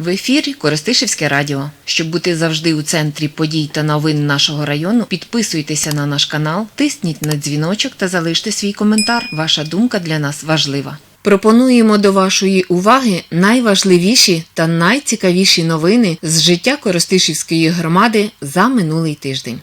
В ефірі Коростишівське радіо. Щоб бути завжди у центрі подій та новин нашого району, підписуйтеся на наш канал, тисніть на дзвіночок та залиште свій коментар. Ваша думка для нас важлива. Пропонуємо до вашої уваги найважливіші та найцікавіші новини з життя Коростишівської громади за минулий тиждень.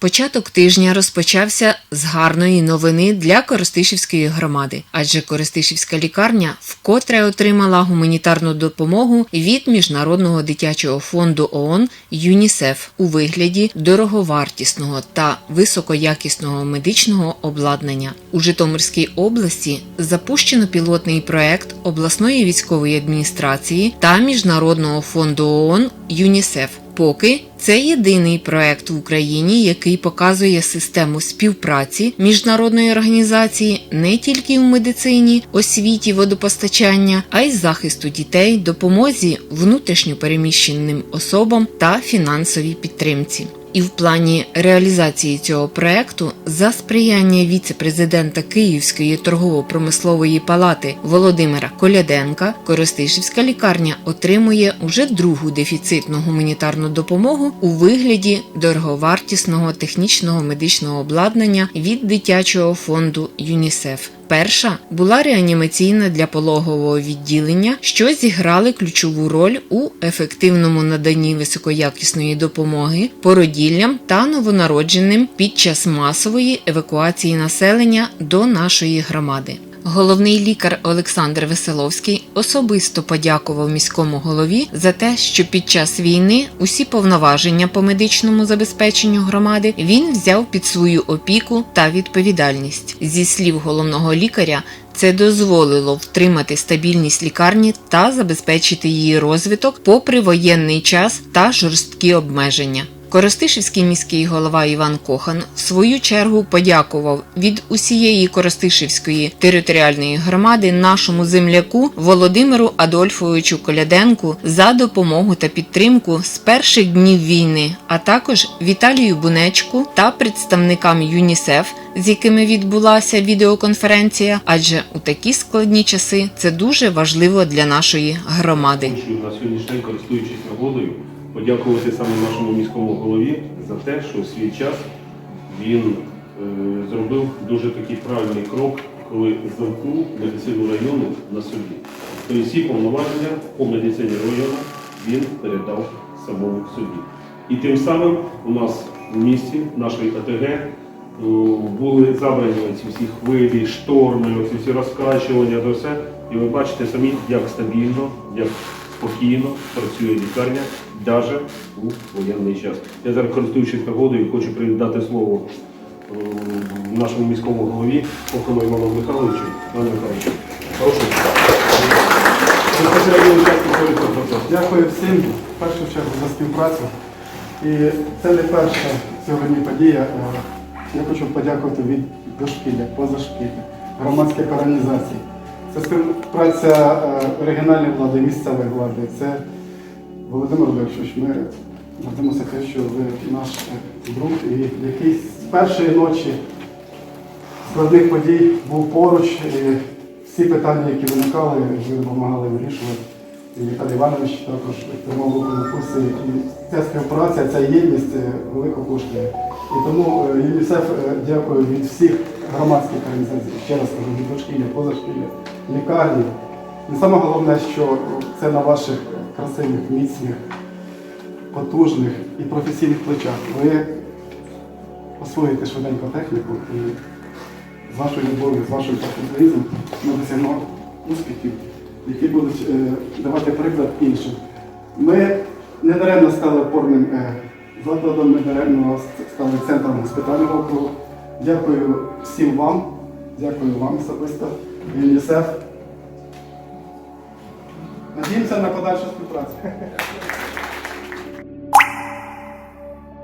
Початок тижня розпочався з гарної новини для Коростишівської громади, адже Коростишівська лікарня вкотре отримала гуманітарну допомогу від Міжнародного дитячого фонду ООН ЮНІСЕФ у вигляді дороговартісного та високоякісного медичного обладнання. У Житомирській області запущено пілотний проект обласної військової адміністрації та Міжнародного фонду ООН ЮНІСЕФ. Поки це єдиний проект в Україні, який показує систему співпраці міжнародної організації не тільки в медицині, освіті, водопостачання, а й захисту дітей, допомозі внутрішньопереміщеним особам та фінансовій підтримці. І в плані реалізації цього проекту за сприяння віце-президента Київської торгово-промислової палати Володимира Коляденка Коростишівська лікарня отримує уже другу дефіцитну гуманітарну допомогу у вигляді дороговартісного технічного медичного обладнання від дитячого фонду ЮНІСЕФ. Перша була реанімаційна для пологового відділення, що зіграли ключову роль у ефективному наданні високоякісної допомоги породіллям та новонародженим під час масової евакуації населення до нашої громади. Головний лікар Олександр Веселовський особисто подякував міському голові за те, що під час війни усі повноваження по медичному забезпеченню громади він взяв під свою опіку та відповідальність. Зі слів головного лікаря, це дозволило втримати стабільність лікарні та забезпечити її розвиток попри воєнний час та жорсткі обмеження. Коростишівський міський голова Іван Кохан в свою чергу подякував від усієї Коростишівської територіальної громади нашому земляку Володимиру Адольфовичу Коляденку за допомогу та підтримку з перших днів війни, а також Віталію Бунечку та представникам ЮНІСЕФ, з якими відбулася відеоконференція, адже у такі складні часи це дуже важливо для нашої громади. На сьогоднішній день, користуючись нагодою, подякувати саме нашому міському голові за те, що в свій час він е, зробив дуже такий правильний крок, коли замкнув медицину району на собі. Тобто всі повноваження по медицині району він передав самому собі. І тим самим у нас в місті, в нашій АТГ, ну, були забрані ці всі хвилі, шторми, ці всі розкачування, то все. І ви бачите самі, як стабільно, як спокійно працює лікарня навіть у воєнний час. Я зараз користуючись нагодою, хочу передати слово е, нашому міському голові Кохану Івану Михайловичу. Івану Михайловичу, прошу. Дякую всім в першу чергу за співпрацю. І це не перша сьогодні подія. Е, Я хочу подякувати від дошкілля, позашкілля, громадських організацій. Це співпраця е, регіональної влади, місцевої влади. Це Володимир Олексійович, ми гордимося те, що ви наш е, друг, і який з першої ночі складних подій був поруч. І всі питання, які виникали, ви допомагали вирішувати. І Віталій Іванович також тримав руку на пульсі. І ця співпраця, ця єдність е, велико коштує. І тому ЮНІСЕФ дякую від всіх громадських організацій, ще раз кажу, від дошкілля, позашкілля, лікарні. І саме головне, що це на ваших красивих, міцних, потужних і професійних плечах. Ви освоїте швиденько техніку і з вашою любов'ю, з вашим професіоналізмом ми досягнемо успіхів, які будуть е, давати приклад іншим. Ми не даремно стали опорним е, закладом, не даремно стали центром госпітального округу. Дякую всім вам, дякую вам особисто, ЮНІСЕФ. Надіємося на подальшу співпрацю.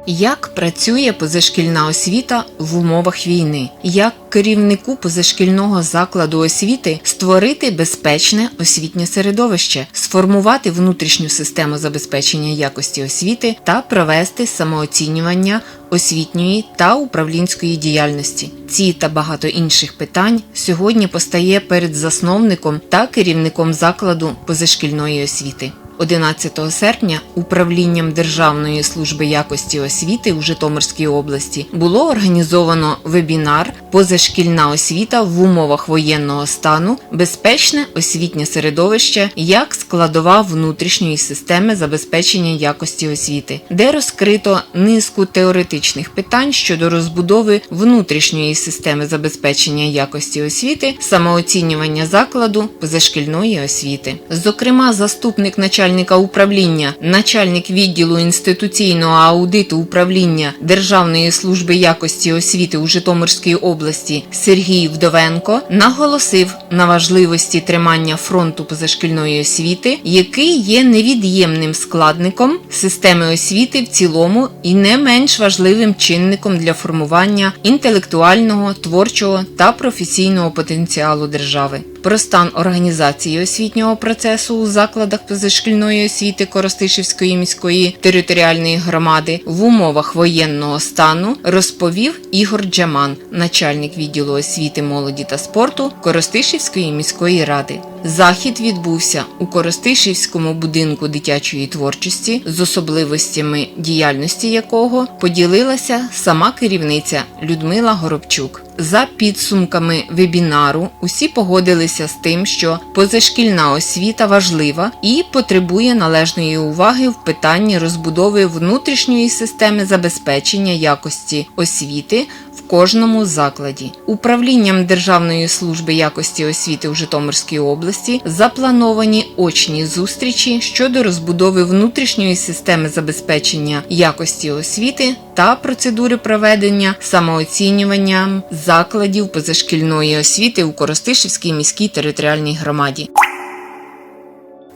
Як працює позашкільна освіта в умовах війни? Як керівнику позашкільного закладу освіти створити безпечне освітнє середовище, сформувати внутрішню систему забезпечення якості освіти та провести самооцінювання освітньої та управлінської діяльності. Ці та багато інших питань сьогодні постає перед засновником та керівником закладу позашкільної освіти. 11 серпня управлінням Державної служби якості освіти у Житомирській області було організовано вебінар Позашкільна освіта в умовах воєнного стану, безпечне освітнє середовище як складова внутрішньої системи забезпечення якості освіти, де розкрито низку теоретичних питань щодо розбудови внутрішньої системи забезпечення якості освіти, самооцінювання закладу позашкільної освіти. Зокрема, заступник начальника управління, начальник відділу інституційного аудиту управління Державної служби якості освіти у Житомирській області Сергій Вдовенко наголосив на важливості тримання фронту позашкільної освіти, який є невід'ємним складником системи освіти в цілому і не менш важливим чинником для формування інтелектуального, творчого та професійного потенціалу держави. Про стан організації освітнього процесу у закладах позашкільної освіти Коростишівської міської територіальної громади в умовах воєнного стану розповів Ігор Джаман, начальник відділу освіти, молоді та спорту Коростишівської міської ради. Захід відбувся у Коростишівському будинку дитячої творчості, з особливостями діяльності якого поділилася сама керівниця Людмила Горобчук. За підсумками вебінару усі погодилися з тим, що позашкільна освіта важлива і потребує належної уваги в питанні розбудови внутрішньої системи забезпечення якості освіти в кожному закладі. Управлінням Державної служби якості освіти у Житомирській області заплановані очні зустрічі щодо розбудови внутрішньої системи забезпечення якості освіти та процедури проведення самооцінювання закладів позашкільної освіти у Коростишівській міській територіальній громаді.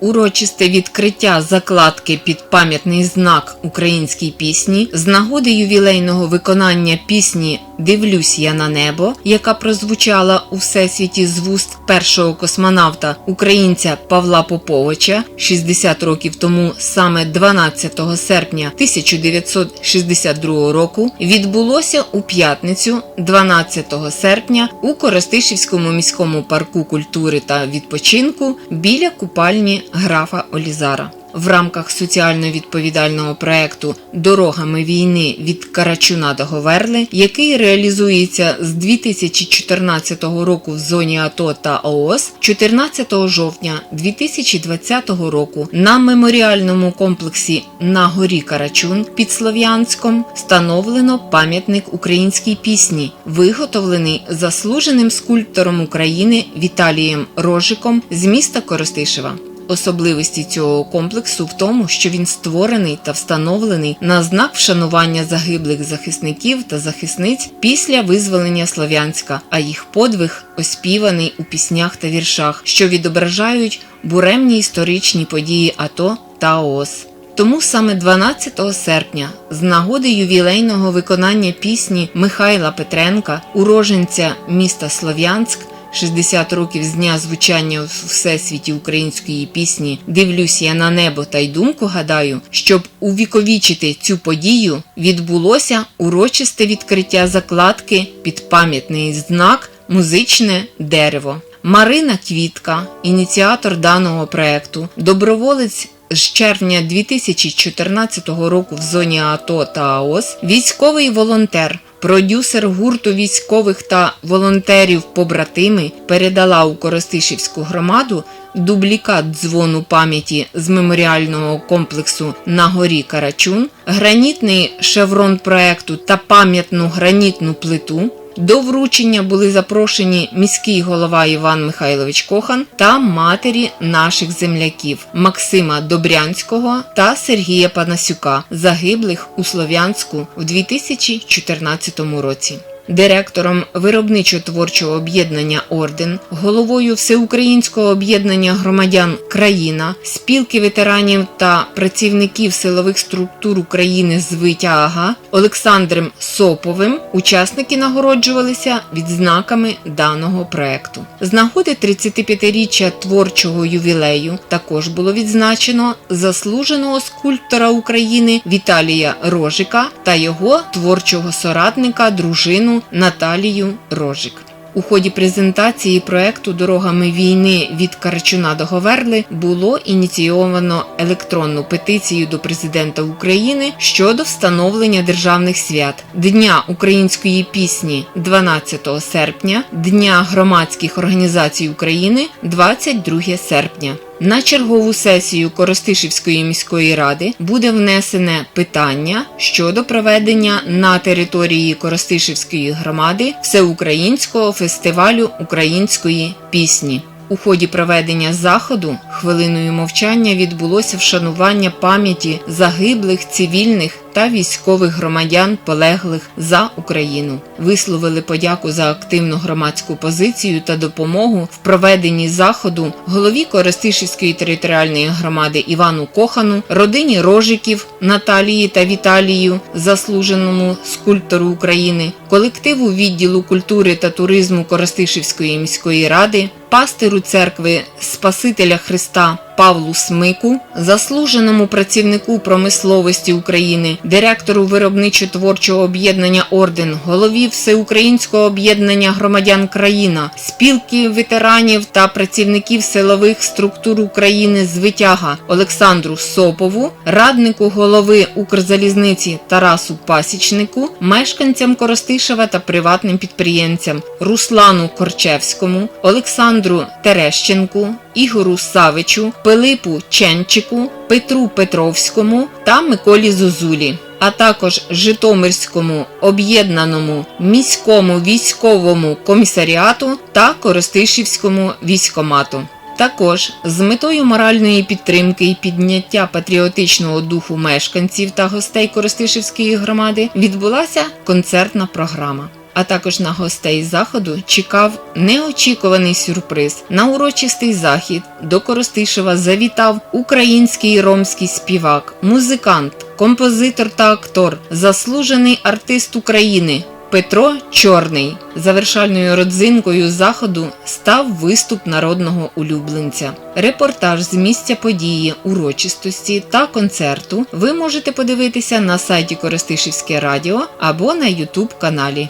Урочисте відкриття закладки під пам'ятний знак українській пісні з нагоди ювілейного виконання пісні Дивлюсь я на небо, яка прозвучала у всесвіті з вуст першого космонавта українця Павла Поповича 60 років тому, саме 12 серпня 1962 року, відбулося у п'ятницю, 12 серпня, у Коростишівському міському парку культури та відпочинку біля купальні графа Олізара. В рамках соціально відповідального проекту Дорогами війни від Карачуна до Говерли, який реалізується з 2014 року в зоні АТО та ООС, 14 жовтня 2020 року на меморіальному комплексі на горі Карачун під Слов'янськом встановлено пам'ятник українській пісні, виготовлений заслуженим скульптором України Віталієм Рожиком з міста Коростишева. Особливості цього комплексу в тому, що він створений та встановлений на знак вшанування загиблих захисників та захисниць після визволення Слов'янська, а їх подвиг оспіваний у піснях та віршах, що відображають буремні історичні події АТО та ООС. Тому саме 12 серпня, з нагоди ювілейного виконання пісні Михайла Петренка, уроженця міста Слов'янськ, 60 років з дня звучання у всесвіті української пісні Дивлюсь я на небо та й думку гадаю, щоб увіковічити цю подію, відбулося урочисте відкриття закладки під пам'ятний знак Музичне дерево. Марина Квітка, ініціатор даного проекту, доброволець з червня 2014 року в зоні АТО та АОС, військовий волонтер, продюсер гурту військових та волонтерів побратими передала у Коростишівську громаду дублікат дзвону пам'яті з меморіального комплексу на горі Карачун, гранітний шеврон проекту та пам'ятну гранітну плиту. До вручення були запрошені міський голова Іван Михайлович Кохан та матері наших земляків Максима Добрянського та Сергія Панасюка, загиблих у Слов'янську в 2014 році. Директором виробничо-творчого об'єднання Орден, головою Всеукраїнського об'єднання громадян Країна, спілки ветеранів та працівників силових структур України з витяга Олександром Соповим учасники нагороджувалися відзнаками даного проекту. З нагоди 35-річчя творчого ювілею також було відзначено заслуженого скульптора України Віталія Рожика та його творчого соратника дружину Наталію Рожик. У ході презентації проекту Дорогами війни від Карачуна до Говерли було ініційовано електронну петицію до президента України щодо встановлення державних свят Дня української пісні 12 серпня, Дня громадських організацій України 22 серпня. На чергову сесію Коростишівської міської ради буде внесене питання щодо проведення на території Коростишівської громади всеукраїнського фестивалю української пісні. У ході проведення заходу хвилиною мовчання відбулося вшанування пам'яті загиблих цивільних та військових громадян, полеглих за Україну. Висловили подяку за активну громадську позицію та допомогу в проведенні заходу голові Коростишівської територіальної громади Івану Кохану, родині Рожиків Наталії та Віталію, заслуженому скульптору України, колективу відділу культури та туризму Коростишівської міської ради, пастиру церкви Спасителя Христа Павлу Смику, заслуженому працівнику промисловості України, директору виробничо-творчого об'єднання Орден, голові Всеукраїнського об'єднання громадян країна, спілки ветеранів та працівників силових структур України з витяга Олександру Сопову, раднику голови Укрзалізниці Тарасу Пасічнику, мешканцям Коростишева та приватним підприємцям Руслану Корчевському, Олександру Терещенку, Ігору Савичу, Пилипу Ченчику, Петру Петровському та Миколі Зозулі, а також Житомирському об'єднаному міському військовому комісаріату та Коростишівському військомату. Також з метою моральної підтримки і підняття патріотичного духу мешканців та гостей Коростишівської громади відбулася концертна програма. А також на гостей заходу чекав неочікуваний сюрприз. На урочистий захід до Коростишева завітав український ромський співак, музикант, композитор та актор, заслужений артист України Петро Чорний. Завершальною родзинкою заходу став виступ народного улюбленця. Репортаж з місця події, урочистості та концерту ви можете подивитися на сайті Коростишівське радіо або на Ютуб каналі.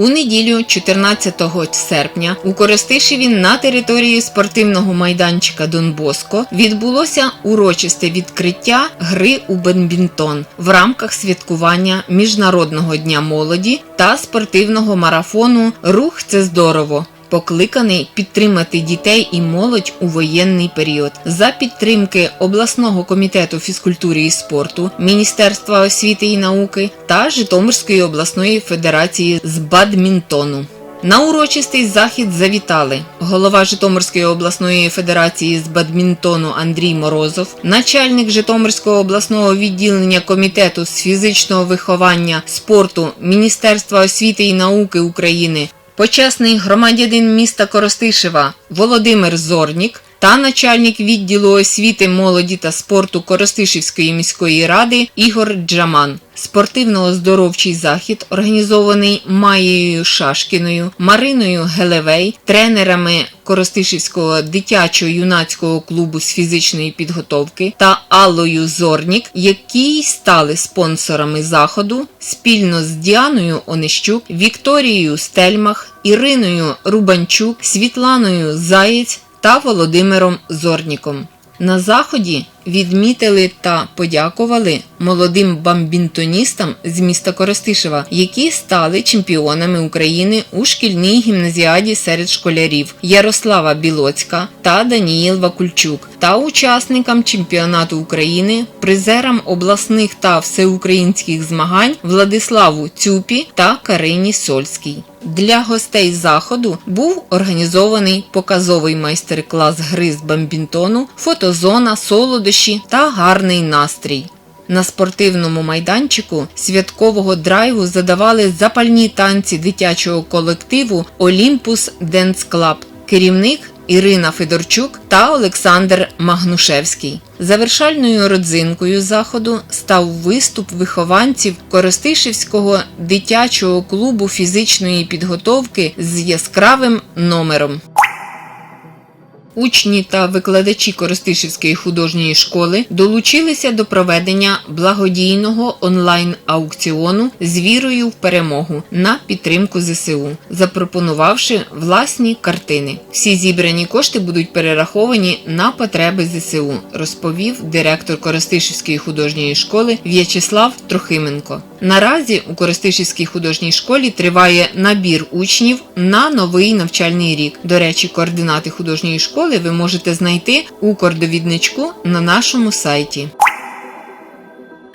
У неділю, 14 серпня, у Коростишеві на території спортивного майданчика Донбоско відбулося урочисте відкриття гри у бенбінтон в рамках святкування Міжнародного дня молоді та спортивного марафону Рух це здорово. Покликаний підтримати дітей і молодь у воєнний період за підтримки обласного комітету фізкультури і спорту, Міністерства освіти і науки та Житомирської обласної федерації з бадмінтону. На урочистий захід завітали голова Житомирської обласної федерації з бадмінтону Андрій Морозов, начальник Житомирського обласного відділення комітету з фізичного виховання спорту Міністерства освіти і науки України почесний громадянин міста Коростишева Володимир Зорнік та начальник відділу освіти, молоді та спорту Коростишівської міської ради Ігор Джаман. Спортивно-оздоровчий захід, організований Маєю Шашкіною, Мариною Гелевей, тренерами Коростишівського дитячо-юнацького клубу з фізичної підготовки та Аллою Зорнік, які стали спонсорами заходу спільно з Діаною Онищук, Вікторією Стельмах, Іриною Рубанчук, Світланою Заєць та Володимиром Зорніком. На заході відмітили та подякували молодим бамбінтоністам з міста Коростишева, які стали чемпіонами України у шкільній гімназіаді серед школярів Ярослава Білоцька та Даніїл Вакульчук, та учасникам чемпіонату України, призерам обласних та всеукраїнських змагань Владиславу Цюпі та Карині Сольській. Для гостей заходу був організований показовий майстер-клас гри з бамбінтону, фотозона, солодощі та гарний настрій. На спортивному майданчику святкового драйву задавали запальні танці дитячого колективу Олімпус Денс Клаб. Керівник Ірина Федорчук та Олександр Магнушевський. Завершальною родзинкою заходу став виступ вихованців Коростишівського дитячого клубу фізичної підготовки з яскравим номером. Учні та викладачі Коростишівської художньої школи долучилися до проведення благодійного онлайн-аукціону з вірою в перемогу на підтримку ЗСУ, запропонувавши власні картини. Всі зібрані кошти будуть перераховані на потреби ЗСУ, розповів директор Коростишівської художньої школи В'ячеслав Трохименко. Наразі у Коростишівській художній школі триває набір учнів на новий навчальний рік. До речі, координати художньої школи ви можете знайти у кордовідничку на нашому сайті.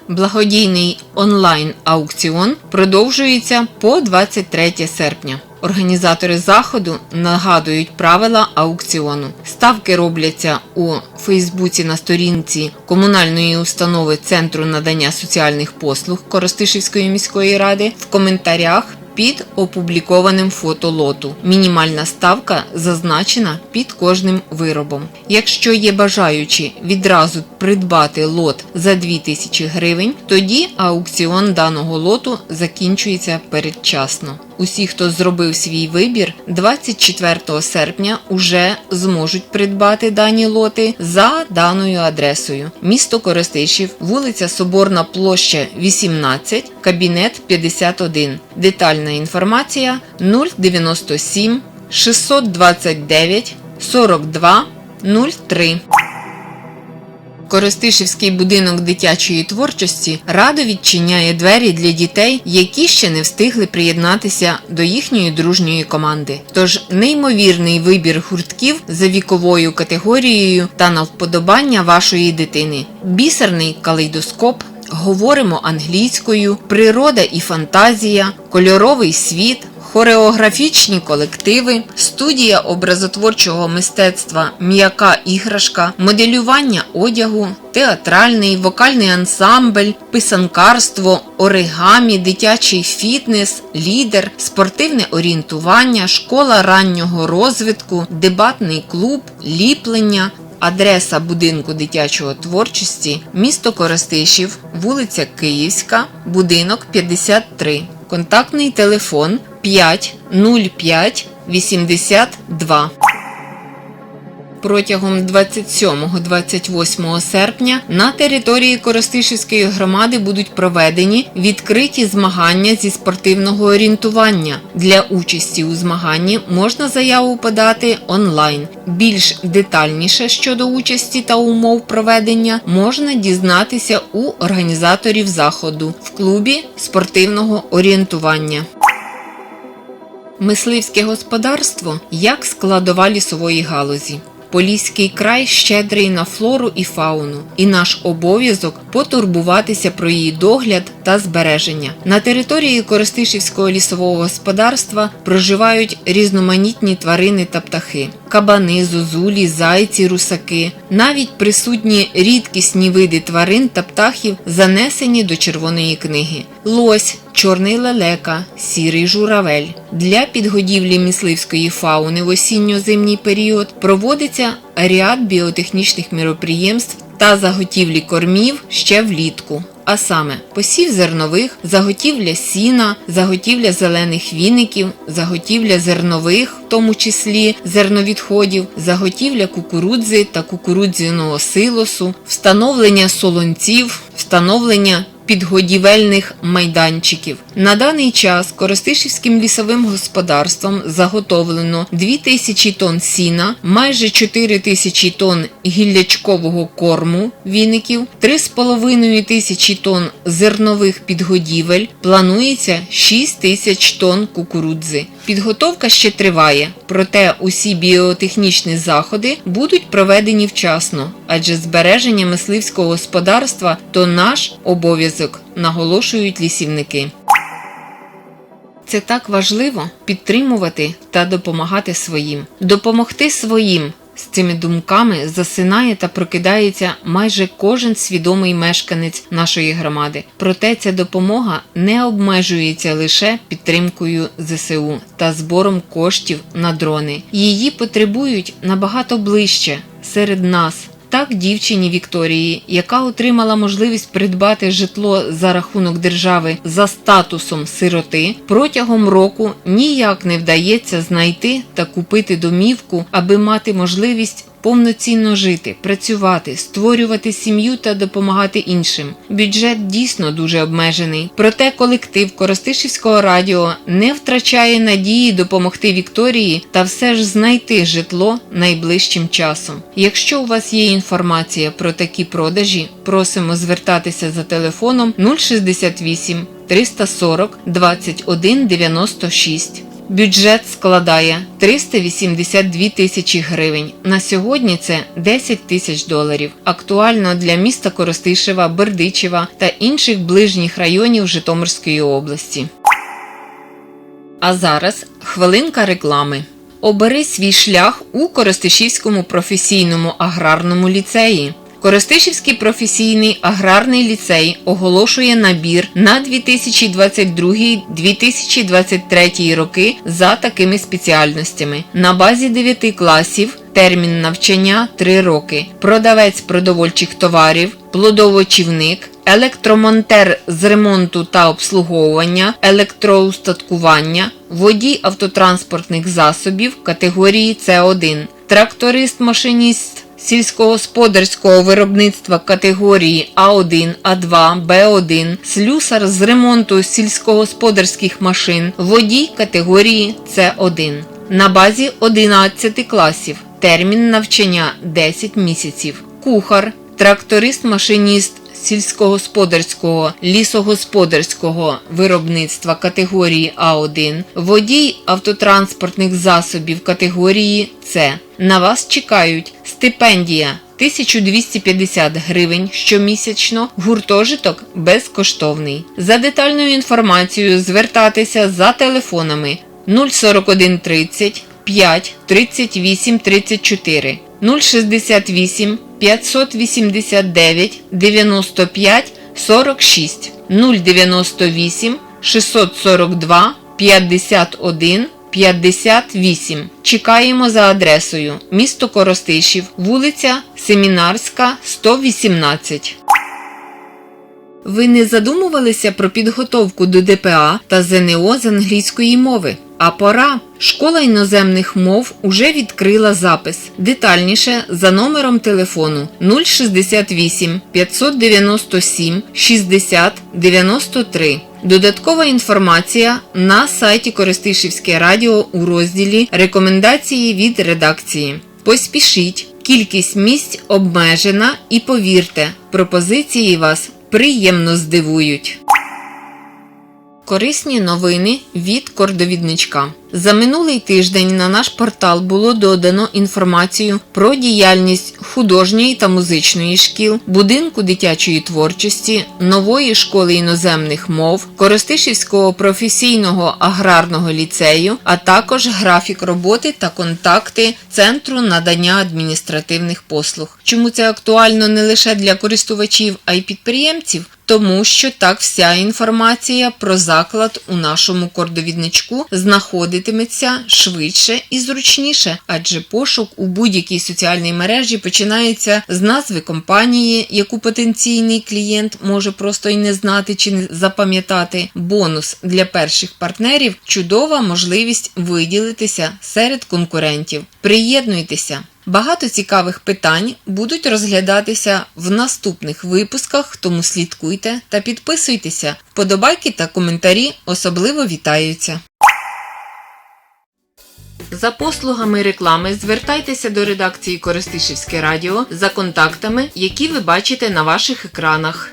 Благодійний онлайн-аукціон продовжується по 23 серпня. Організатори заходу нагадують правила аукціону. Ставки робляться у Фейсбуці на сторінці комунальної установи Центру надання соціальних послуг Коростишівської міської ради в коментарях під опублікованим фото лоту. Мінімальна ставка зазначена під кожним виробом. Якщо є бажаючі відразу придбати лот за 2000 гривень, тоді аукціон даного лоту закінчується передчасно. Усі, хто зробив свій вибір, 24 серпня уже зможуть придбати дані лоти за даною адресою. Місто Коростишів, вулиця Соборна площа 18, кабінет 51. Детальна інформація 097 629 42 03. Коростишівський будинок дитячої творчості радо відчиняє двері для дітей, які ще не встигли приєднатися до їхньої дружньої команди. Тож неймовірний вибір гуртків за віковою категорією та на вподобання вашої дитини. Бісерний калейдоскоп. Говоримо англійською, природа і фантазія, кольоровий світ, хореографічні колективи, студія образотворчого мистецтва М'яка іграшка, моделювання одягу, театральний, вокальний ансамбль, писанкарство, оригамі, дитячий фітнес, лідер, спортивне орієнтування, школа раннього розвитку, дебатний клуб, ліплення. Адреса будинку дитячого творчості місто Коростишів, вулиця Київська, будинок 53. Контактний телефон 505 82. Протягом 27-28 серпня на території Коростишівської громади будуть проведені відкриті змагання зі спортивного орієнтування. Для участі у змаганні можна заяву подати онлайн. Більш детальніше щодо участі та умов проведення можна дізнатися у організаторів заходу в клубі спортивного орієнтування. Мисливське господарство як складова лісової галузі. Поліський край щедрий на флору і фауну, і наш обов'язок потурбуватися про її догляд та збереження. На території Коростишівського лісового господарства проживають різноманітні тварини та птахи: кабани, зозулі, зайці, русаки. Навіть присутні рідкісні види тварин та птахів занесені до червоної книги. Лось, чорний лелека, сірий журавель. Для підгодівлі мисливської фауни в осінньо-зимній період проводиться ряд біотехнічних міроприємств та заготівлі кормів ще влітку. А саме посів зернових, заготівля сіна, заготівля зелених віників, заготівля зернових, в тому числі зерновідходів, заготівля кукурудзи та кукурудзяного силосу, встановлення солонців, встановлення підгодівельних майданчиків. На даний час Коростишівським лісовим господарством заготовлено 2000 тонн сіна, майже 4000 тонн гіллячкового корму віників, 3,5 тисячі тонн зернових підгодівель, планується 6 тисяч тонн кукурудзи. Підготовка ще триває, проте усі біотехнічні заходи будуть проведені вчасно, адже збереження мисливського господарства то наш обов'язок, наголошують лісівники. Це так важливо підтримувати та допомагати своїм. Допомогти своїм З цими думками засинає та прокидається майже кожен свідомий мешканець нашої громади. Проте ця допомога не обмежується лише підтримкою ЗСУ та збором коштів на дрони. Її потребують набагато ближче серед нас. Так, дівчині Вікторії, яка отримала можливість придбати житло за рахунок держави за статусом сироти, протягом року ніяк не вдається знайти та купити домівку, аби мати можливість повноцінно жити, працювати, створювати сім'ю та допомагати іншим. Бюджет дійсно дуже обмежений. Проте колектив Коростишівського радіо не втрачає надії допомогти Вікторії та все ж знайти житло найближчим часом. Якщо у вас є інформація про такі продажі, просимо звертатися за телефоном 068 340 21 96. Бюджет складає 382 тисячі гривень. На сьогодні це 10 тисяч доларів. Актуально для міста Коростишева, Бердичева та інших ближніх районів Житомирської області. А зараз хвилинка реклами. Обери свій шлях у Коростишівському професійному аграрному ліцеї. Коростишівський професійний аграрний ліцей оголошує набір на 2022-2023 роки за такими спеціальностями. На базі 9 класів термін навчання 3 роки. Продавець продовольчих товарів, плодовочівник, електромонтер з ремонту та обслуговування, електроустаткування, водій автотранспортних засобів категорії С1, тракторист-машиніст сільськогосподарського виробництва категорії А1, А2, Б1, слюсар з ремонту сільськогосподарських машин, водій категорії С1. На базі 11 класів. Термін навчання 10 місяців. Кухар, тракторист-машиніст сільськогосподарського лісогосподарського виробництва категорії А1, водій автотранспортних засобів категорії С. На вас чекають стипендія 1250 гривень щомісячно, гуртожиток безкоштовний. За детальною інформацією звертатися за телефонами 041 30 5 38 34 068 589 95 46 098 642 51 58. Чекаємо за адресою місто Коростишів, вулиця Семінарська, 118. Ви не задумувалися про підготовку до ДПА та ЗНО з англійської мови? А пора. Школа іноземних мов уже відкрила запис. Детальніше за номером телефону 068 597 60 93. Додаткова інформація на сайті Користишівське радіо у розділі Рекомендації від редакції. Поспішіть, кількість місць обмежена і повірте, пропозиції вас приємно здивують. Корисні новини від кордовідничка. За минулий тиждень на наш портал було додано інформацію про діяльність художньої та музичної шкіл, будинку дитячої творчості, нової школи іноземних мов, Коростишівського професійного аграрного ліцею, а також графік роботи та контакти Центру надання адміністративних послуг. Чому це актуально не лише для користувачів, а й підприємців? Тому що так вся інформація про заклад у нашому кордовідничку знаходитиметься швидше і зручніше, адже пошук у будь-якій соціальній мережі починається з назви компанії, яку потенційний клієнт може просто й не знати чи не запам'ятати. Бонус для перших партнерів чудова можливість виділитися серед конкурентів. Приєднуйтеся! Багато цікавих питань будуть розглядатися в наступних випусках, тому слідкуйте та підписуйтеся. Вподобайки та коментарі особливо вітаються. За послугами реклами звертайтеся до редакції Користишівське радіо за контактами, які ви бачите на ваших екранах.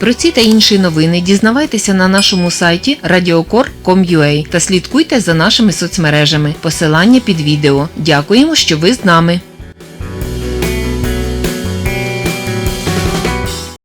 Про ці та інші новини дізнавайтеся на нашому сайті radiocor.com.ua та слідкуйте за нашими соцмережами. Посилання під відео. Дякуємо, що ви з нами.